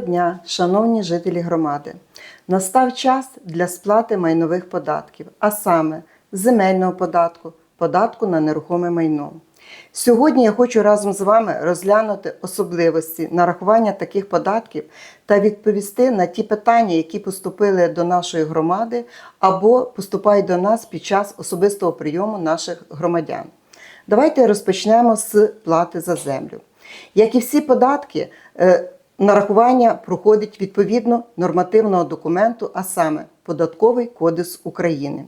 дня, шановні жителі громади! Настав час для сплати майнових податків, а саме земельного податку, податку на нерухоме майно. Сьогодні я хочу разом з вами розглянути особливості нарахування таких податків та відповісти на ті питання, які поступили до нашої громади або поступають до нас під час особистого прийому наших громадян. Давайте розпочнемо з плати за землю. Як і всі податки, е, нарахування проходить відповідно нормативного документу, а саме Податковий кодекс України.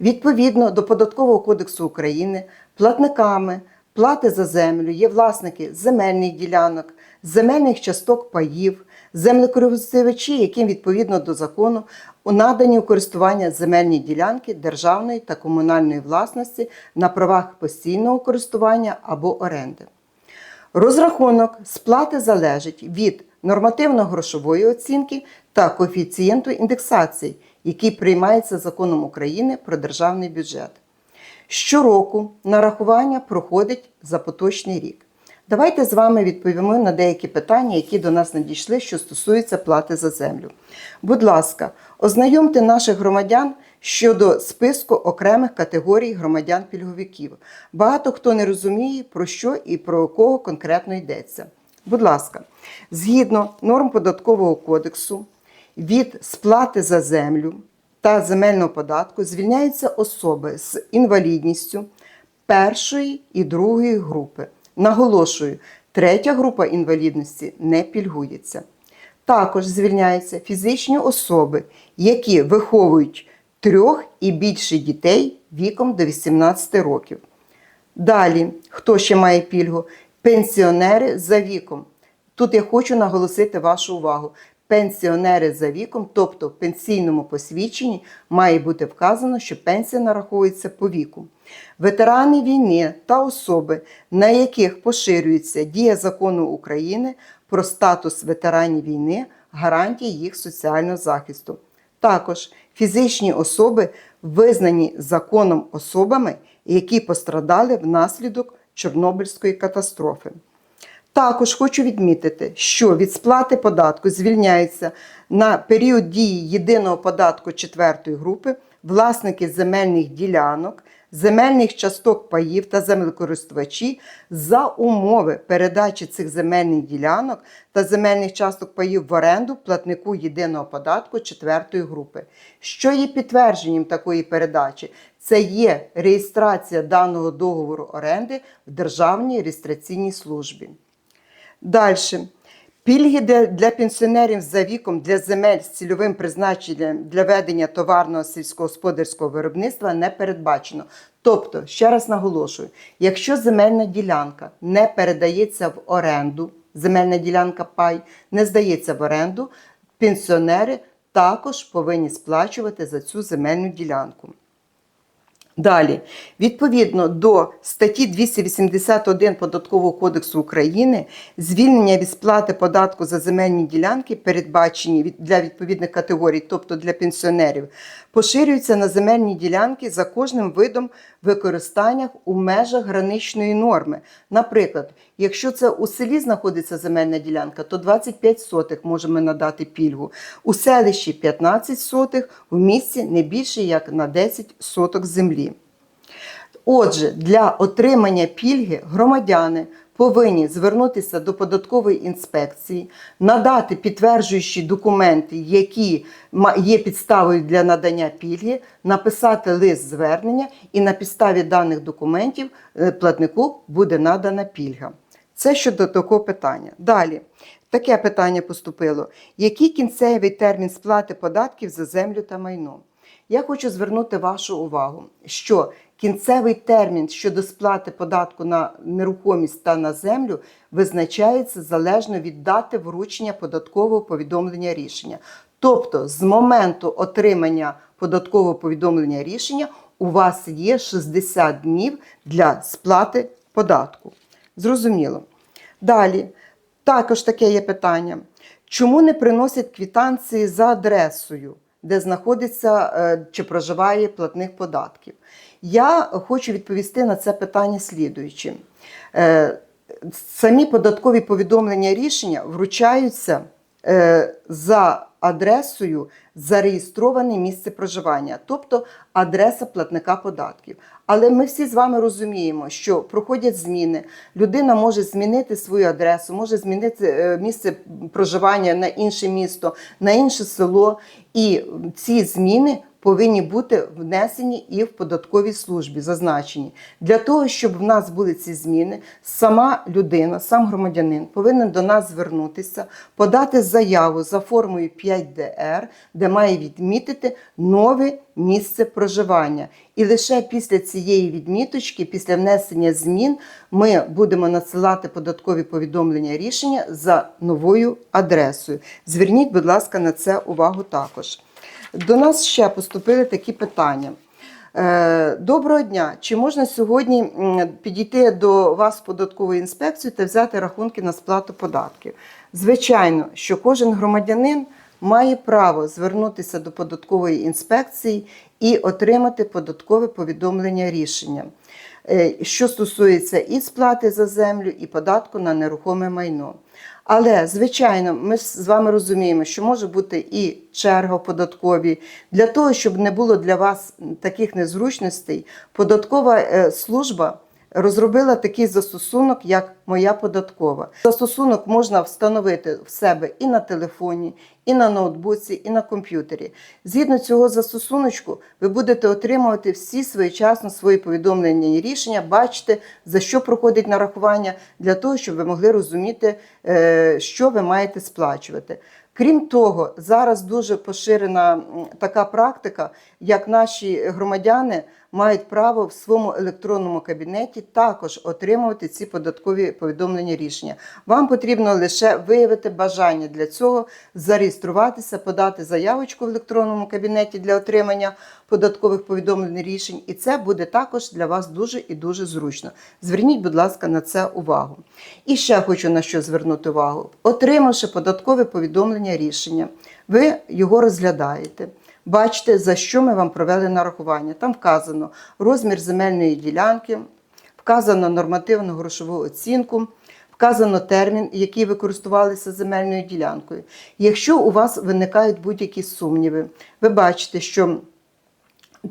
Відповідно до Податкового кодексу України, платниками плати за землю є власники земельних ділянок, земельних часток паїв, землекористувачі, яким відповідно до закону у наданні у користування земельні ділянки державної та комунальної власності на правах постійного користування або оренди. Розрахунок сплати залежить від нормативно-грошової оцінки та коефіцієнту індексації, який приймається законом України про державний бюджет. Щороку нарахування проходить за поточний рік. Давайте з вами відповімо на деякі питання, які до нас надійшли, що стосуються плати за землю. Будь ласка, ознайомте наших громадян щодо списку окремих категорій громадян-пільговиків. Багато хто не розуміє, про що і про кого конкретно йдеться. Будь ласка, згідно норм податкового кодексу, від сплати за землю та земельного податку звільняються особи з інвалідністю першої і другої групи. Наголошую, третя група інвалідності не пільгується. Також звільняються фізичні особи, які виховують трьох і більше дітей віком до 18 років. Далі, хто ще має пільгу? Пенсіонери за віком. Тут я хочу наголосити вашу увагу. Пенсіонери за віком, тобто в пенсійному посвідченні, має бути вказано, що пенсія нараховується по віку. Ветерани війни та особи, на яких поширюється дія закону України про статус ветеранів війни, гарантії їх соціального захисту. Також фізичні особи визнані законом особами, які пострадали внаслідок Чорнобильської катастрофи. Також хочу відмітити, що від сплати податку звільняються на період дії єдиного податку четвертої групи власники земельних ділянок, земельних часток паїв та землекористувачі за умови передачі цих земельних ділянок та земельних часток паїв в оренду платнику єдиного податку четвертої групи. Що є підтвердженням такої передачі? Це є реєстрація даного договору оренди в Державній реєстраційній службі. Далі. Пільги для, пенсіонерів за віком для земель з цільовим призначенням для ведення товарного сільськогосподарського виробництва не передбачено. Тобто, ще раз наголошую, якщо земельна ділянка не передається в оренду, земельна ділянка пай не здається в оренду, пенсіонери також повинні сплачувати за цю земельну ділянку. Далі, відповідно до статті 281 Податкового кодексу України, звільнення від сплати податку за земельні ділянки, передбачені для відповідних категорій, тобто для пенсіонерів, поширюються на земельні ділянки за кожним видом використання у межах граничної норми. Наприклад, якщо це у селі знаходиться земельна ділянка, то 25 сотих можемо надати пільгу. У селищі 15 сотих, в місті не більше як на 10 соток землі. Отже, для отримання пільги громадяни повинні звернутися до податкової інспекції, надати підтверджуючі документи, які є підставою для надання пільги, написати лист звернення, і на підставі даних документів е, платнику буде надана пільга. Це щодо такого питання. Далі. Таке питання поступило: який кінцевий термін сплати податків за землю та майно? Я хочу звернути вашу увагу, що кінцевий термін щодо сплати податку на нерухомість та на землю визначається залежно від дати вручення податкового повідомлення рішення. Тобто, з моменту отримання податкового повідомлення рішення у вас є 60 днів для сплати податку. Зрозуміло. Далі, також таке є питання. Чому не приносять квітанції за адресою, де знаходиться е, чи проживає платник податків? Я хочу відповісти на це питання слідуючим. Е, Самі податкові повідомлення рішення вручаються е, за адресою зареєстроване місце проживання, тобто адреса платника податків. Але ми всі з вами розуміємо, що проходять зміни. Людина може змінити свою адресу, може змінити е, місце проживання на інше місто, на інше село. І ці зміни повинні бути внесені і в податковій службі, зазначені. Для того, щоб в нас були ці зміни, сама людина, сам громадянин повинен до нас звернутися, подати заяву за формою 5ДР, де має відмітити нове місце проживання. І лише після цієї відміточки, після внесення змін, ми будемо надсилати податкові повідомлення рішення за новою адресою. Зверніть, будь ласка, на це увагу також. До нас ще поступили такі питання. Е, Доброго дня! Чи можна сьогодні підійти до вас в податкову інспекцію та взяти рахунки на сплату податків? Звичайно, що кожен громадянин має право звернутися до податкової інспекції і отримати податкове повідомлення рішення, е, що стосується і сплати за землю, і податку на нерухоме майно. Але, звичайно, ми з вами розуміємо, що може бути і черга в податковій. Для того, щоб не було для вас таких незручностей, податкова е, служба розробила такий застосунок, як Моя податкова. Застосунок можна встановити в себе і на телефоні, і на ноутбуці, і на комп'ютері. Згідно цього застосуночку, ви будете отримувати всі своєчасно свої повідомлення і рішення, бачите, за що проходить нарахування, для того, щоб ви могли розуміти, е, що ви маєте сплачувати. Крім того, зараз дуже поширена така практика, як наші громадяни мають право в своєму електронному кабінеті також отримувати ці податкові повідомлення рішення. Вам потрібно лише виявити бажання для цього, зареєструватися, подати заявочку в електронному кабінеті для отримання податкових повідомлень рішень, і це буде також для вас дуже і дуже зручно. Зверніть, будь ласка, на це увагу. І ще хочу на що звернути увагу. Отримавши податкове повідомлення рішення, ви його розглядаєте. Бачите, за що ми вам провели нарахування. Там вказано розмір земельної ділянки, вказано нормативну грошову оцінку, вказано термін, який ви користувалися земельною ділянкою. Якщо у вас виникають будь-які сумніви, ви бачите, що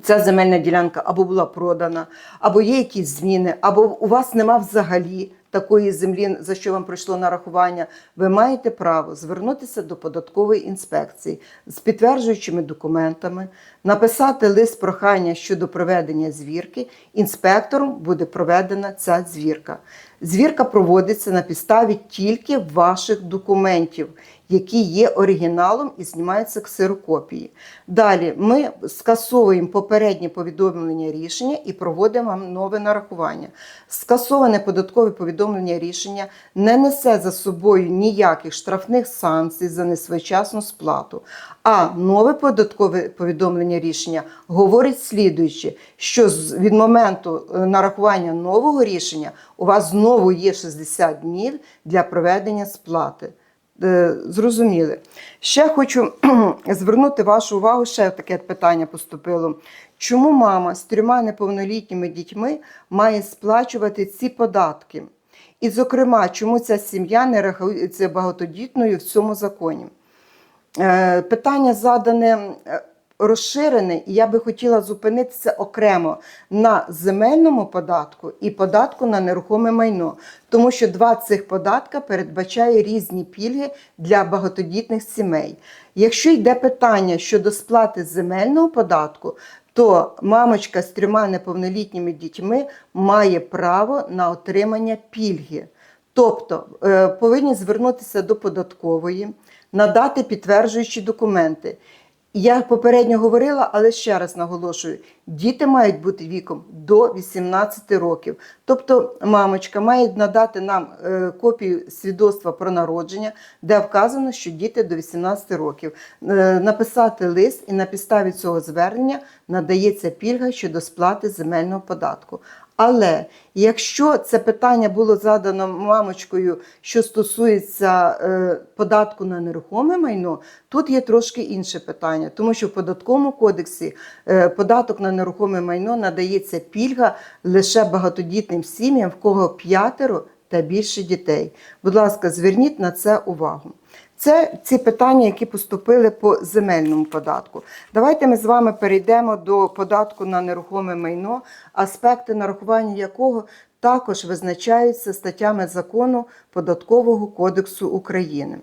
ця земельна ділянка або була продана, або є якісь зміни, або у вас нема взагалі такої землі, за що вам пройшло нарахування, ви маєте право звернутися до податкової інспекції з підтверджуючими документами, написати лист прохання щодо проведення звірки. Інспектором буде проведена ця звірка. Звірка проводиться на підставі тільки ваших документів, які є оригіналом і знімаються ксерокопії. Далі ми скасовуємо попереднє повідомлення рішення і проводимо нове нарахування. Скасоване податкове повідомлення рішення не несе за собою ніяких штрафних санкцій за несвоєчасну сплату. А нове податкове повідомлення рішення говорить слідуючи, що від моменту е, нарахування нового рішення у вас знову є 60 днів для проведення сплати. Е, Зрозуміли. Ще хочу звернути вашу увагу, ще таке питання поступило. Чому мама з трьома неповнолітніми дітьми має сплачувати ці податки? І, зокрема, чому ця сім'я не рахується багатодітною в цьому законі? Е, Питання задане розширене, і я би хотіла зупинитися окремо на земельному податку і податку на нерухоме майно, тому що два цих податка передбачає різні пільги для багатодітних сімей. Якщо йде питання щодо сплати земельного податку, то мамочка з трьома неповнолітніми дітьми має право на отримання пільги. Тобто е, повинні звернутися до податкової, надати підтверджуючі документи. Я попередньо говорила, але ще раз наголошую: діти мають бути віком до 18 років. Тобто, мамочка має надати нам е, копію свідоцтва про народження, де вказано, що діти до 18 років. Е, написати лист, і на підставі цього звернення надається пільга щодо сплати земельного податку. Але якщо це питання було задано мамочкою, що стосується е, податку на нерухоме майно, тут є трошки інше питання, тому що в податковому кодексі е, податок на нерухоме майно надається пільга лише багатодітним сім'ям, в кого п'ятеро та більше дітей. Будь ласка, зверніть на це увагу. Це ці питання, які поступили по земельному податку. Давайте ми з вами перейдемо до податку на нерухоме майно, аспекти нарахування якого також визначаються статтями закону Податкового кодексу України.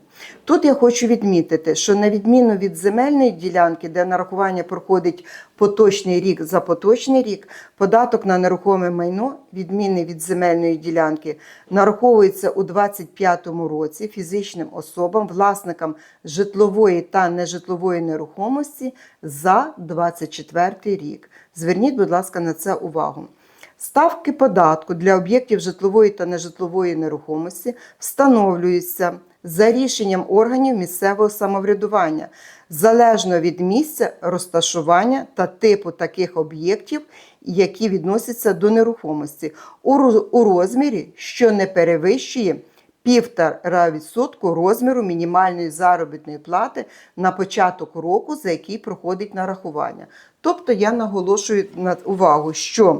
Тут я хочу відмітити, що на відміну від земельної ділянки, де нарахування проходить поточний рік за поточний рік, податок на нерухоме майно, відмінний від земельної ділянки, нараховується у 2025 році фізичним особам, власникам житлової та нежитлової нерухомості за 2024 рік. Зверніть, будь ласка, на це увагу. Ставки податку для об'єктів житлової та нежитлової нерухомості встановлюються за рішенням органів місцевого самоврядування залежно від місця розташування та типу таких об'єктів, які відносяться до нерухомості, у розмірі, що не перевищує півтора відсотку розміру мінімальної заробітної плати на початок року, за який проходить нарахування. Тобто я наголошую на увагу, що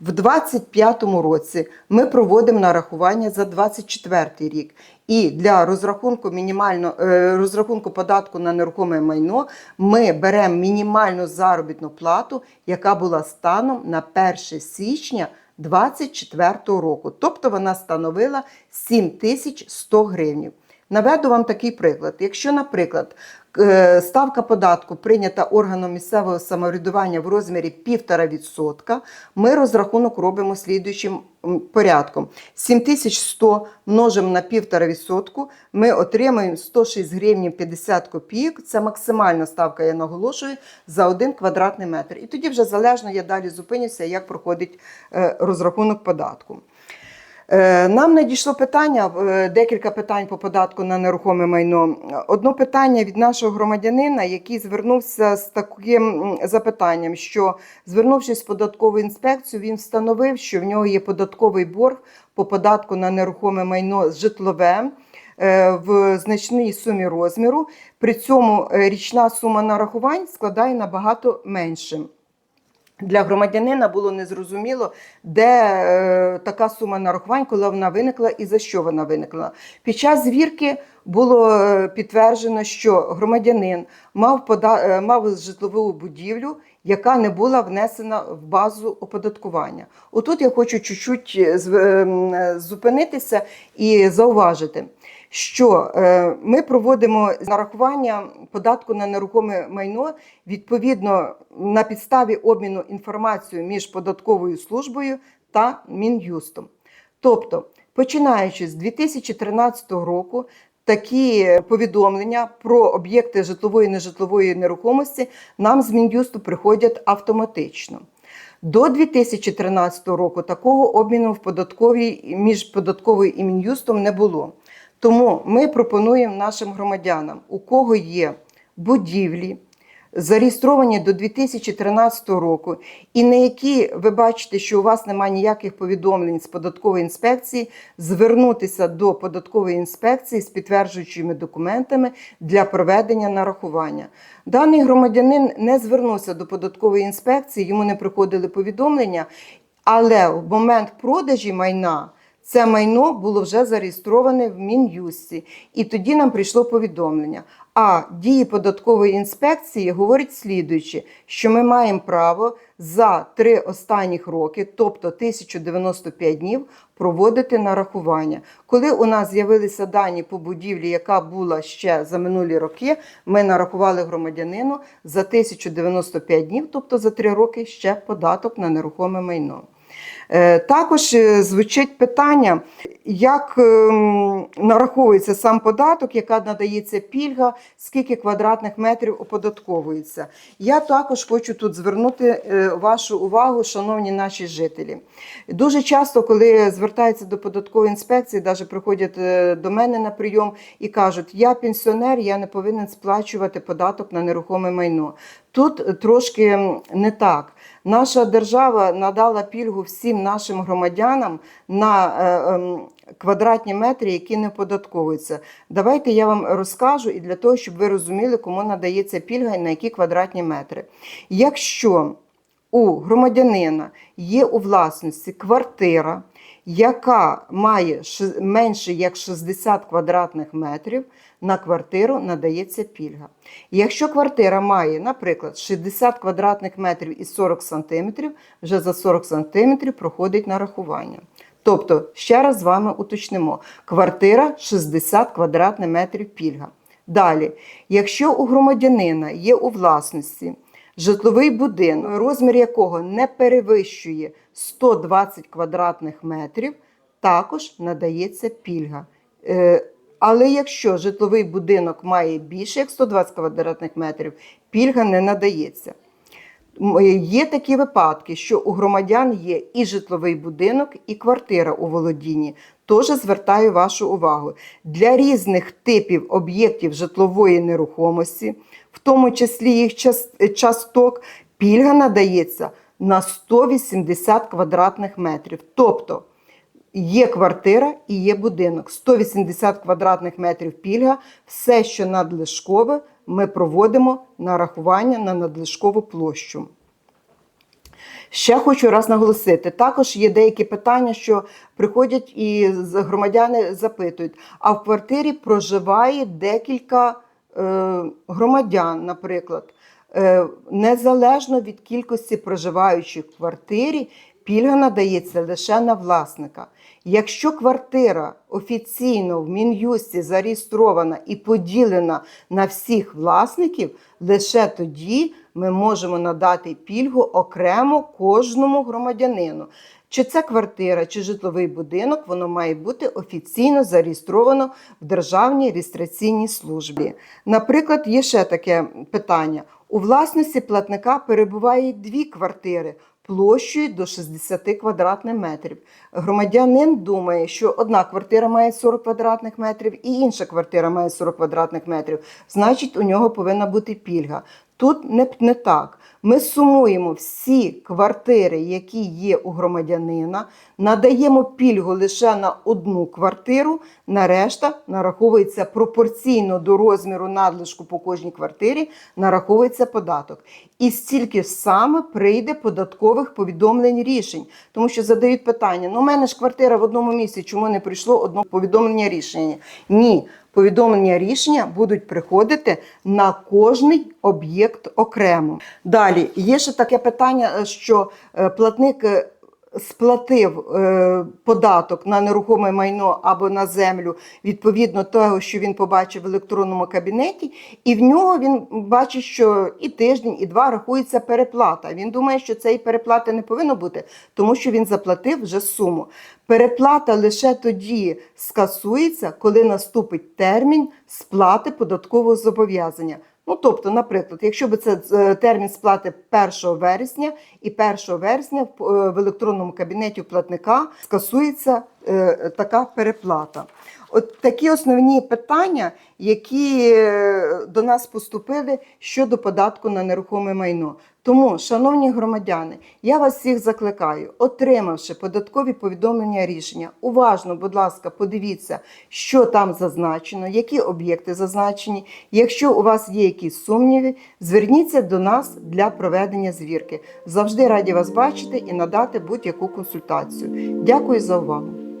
в 2025 році ми проводимо нарахування за 2024 рік. І для розрахунку мінімально е, розрахунку податку на нерухоме майно ми беремо мінімальну заробітну плату, яка була станом на 1 січня 2024 року. Тобто вона становила 7100 гривень. Наведу вам такий приклад. Якщо, наприклад, е, ставка податку прийнята органом місцевого самоврядування в розмірі 1,5%, ми розрахунок робимо слідуючим порядком. 7100 множимо на 1,5%, ми отримаємо 106 гривень 50 копійок. Це максимальна ставка, я наголошую, за 1 квадратний метр. І тоді вже залежно я далі зупинюся, як проходить е, розрахунок податку. Е, Нам надійшло питання, е, декілька питань по податку на нерухоме майно. Одно питання від нашого громадянина, який звернувся з таким запитанням, що звернувшись в податкову інспекцію, він встановив, що в нього є податковий борг по податку на нерухоме майно житлове в значній сумі розміру. При цьому е, річна сума нарахувань складає набагато менше. Для громадянина було незрозуміло, де е, така сума нарахувань, коли вона виникла і за що вона виникла. Під час звірки було е, підтверджено, що громадянин мав, пода... е, мав житлову будівлю, яка не була внесена в базу оподаткування. Отут я хочу чуть-чуть е, ем, зупинитися і зауважити що е, ми проводимо нарахування податку на нерухоме майно відповідно на підставі обміну інформацією між податковою службою та Мін'юстом. Тобто, починаючи з 2013 року, такі повідомлення про об'єкти житлової і нежитлової нерухомості нам з Мін'юсту приходять автоматично. До 2013 року такого обміну в податковій між податковою і мін'юстом не було. Тому ми пропонуємо нашим громадянам, у кого є будівлі, зареєстровані до 2013 року, і на які ви бачите, що у вас немає ніяких повідомлень з податкової інспекції, звернутися до податкової інспекції з підтверджуючими документами для проведення нарахування. Даний громадянин не звернувся до податкової інспекції, йому не приходили повідомлення, але в момент продажі майна. Це майно було вже зареєстроване в Мін'юсті, і тоді нам прийшло повідомлення. А дії податкової інспекції говорять слідуючи, що ми маємо право за три останніх роки, тобто 1095 днів, проводити нарахування. Коли у нас з'явилися дані по будівлі, яка була ще за минулі роки, ми нарахували громадянину за 1095 днів, тобто за три роки ще податок на нерухоме майно. Е, Також е, звучить питання, як ем, нараховується сам податок, яка надається пільга, скільки квадратних метрів оподатковується. Я також хочу тут звернути е, вашу увагу, шановні наші жителі. Дуже часто, коли звертаються до податкової інспекції, навіть приходять до мене на прийом і кажуть, я пенсіонер, я не повинен сплачувати податок на нерухоме майно. Тут трошки не так. Наша держава надала пільгу всім нашим громадянам на е, ем, квадратні метри, які не податковуються. Давайте я вам розкажу і для того, щоб ви розуміли, кому надається пільга і на які квадратні метри. Якщо у громадянина є у власності квартира, яка має менше як 60 квадратних метрів, на квартиру надається пільга. Якщо квартира має, наприклад, 60 квадратних метрів і 40 сантиметрів, вже за 40 сантиметрів проходить нарахування. Тобто, ще раз з вами уточнимо: квартира 60 квадратних метрів пільга. Далі, якщо у громадянина є у власності житловий будинок, розмір якого не перевищує 120 квадратних метрів, також надається пільга. Е, Але якщо житловий будинок має більше як 120 квадратних метрів, пільга не надається. Е, Є такі випадки, що у громадян є і житловий будинок, і квартира у володінні. Тож звертаю вашу увагу. Для різних типів об'єктів житлової нерухомості, тому числі їх часток, пільга надається на 180 квадратних метрів. Тобто Є квартира і є будинок. 180 квадратних метрів пільга. Все, що надлишкове, ми проводимо нарахування на надлишкову площу. Ще хочу раз наголосити: також є деякі питання, що приходять і громадяни запитують: а в квартирі проживає декілька громадян, наприклад. Е, незалежно від кількості проживаючих в квартирі, пільга надається лише на власника. Якщо квартира офіційно в Мін'юсті зареєстрована і поділена на всіх власників, лише тоді ми можемо надати пільгу окремо кожному громадянину. Чи це квартира, чи житловий будинок, воно має бути офіційно зареєстровано в Державній реєстраційній службі. Наприклад, є ще таке питання: у власності платника перебуває дві квартири площею до 60 квадратних метрів. Громадянин думає, що одна квартира має 40 квадратних метрів і інша квартира має 40 квадратних метрів. Значить, у нього повинна бути пільга. Тут не, не так. Ми сумуємо всі квартири, які є у громадянина, надаємо пільгу лише на одну квартиру, на решта нараховується пропорційно до розміру надлишку по кожній квартирі, нараховується податок. І стільки ж саме прийде податкових повідомлень рішень, тому що задають питання: ну, у мене ж квартира в одному місці, чому не прийшло одне повідомлення рішення? Ні. Повідомлення рішення будуть приходити на кожний об'єкт окремо. Далі є ще таке питання, е, що е, платник е, сплатив е, податок на нерухоме майно або на землю відповідно того, що він побачив в електронному кабінеті, і в нього він бачить, що і тиждень, і два рахується переплата. Він думає, що цієї переплати не повинно бути, тому що він заплатив вже суму. Переплата лише тоді скасується, коли наступить термін сплати податкового зобов'язання. Ну, тобто, наприклад, якщо би це е, термін сплати 1 вересня, і 1 вересня в, е, в електронному кабінеті платника скасується така переплата. От такі основні питання, які е, до нас поступили щодо податку на нерухоме майно. Тому, шановні громадяни, я вас всіх закликаю, отримавши податкові повідомлення рішення, уважно, будь ласка, подивіться, що там зазначено, які об'єкти зазначені. Якщо у вас є якісь сумніви, зверніться до нас для проведення звірки. Завжди раді вас бачити і надати будь-яку консультацію. Дякую за увагу.